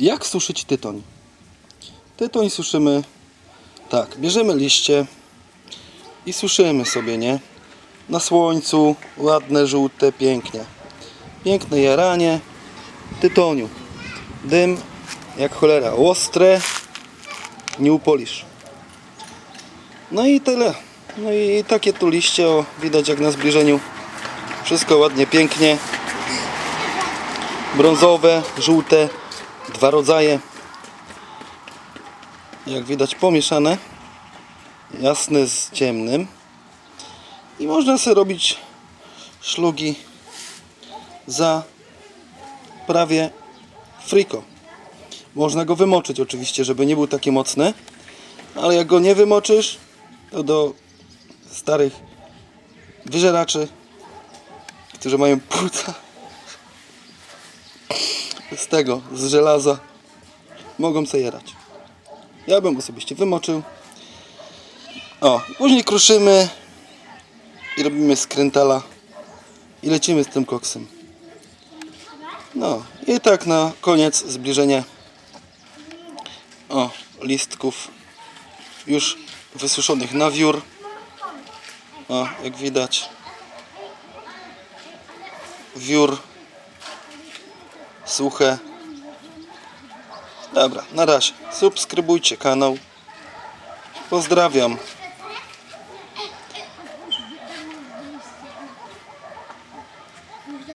Jak suszyć tytoń? Tytoń suszymy tak, bierzemy liście i suszymy sobie, nie? Na słońcu, ładne, żółte, pięknie. Piękne jaranie tytoniu. Dym jak cholera, ostre, nie upolisz. No i tyle. No i takie tu liście, o, widać jak na zbliżeniu. Wszystko ładnie, pięknie. Brązowe, żółte, dwa rodzaje. Jak widać pomieszane. Jasny z ciemnym. I można sobie robić szlugi za prawie friko. Można go wymoczyć oczywiście, żeby nie był taki mocny. Ale jak go nie wymoczysz, to do starych wyżeraczy, którzy mają płuca z tego, z żelaza, mogą sobie jerać. Ja bym osobiście wymoczył. O, później kruszymy i robimy skrętala i lecimy z tym koksem. No i tak na koniec zbliżenie o, listków już wysuszonych na wiór. O, jak widać. Wiór suche. Dobra, na razie. Subskrybujcie kanał. Pozdrawiam.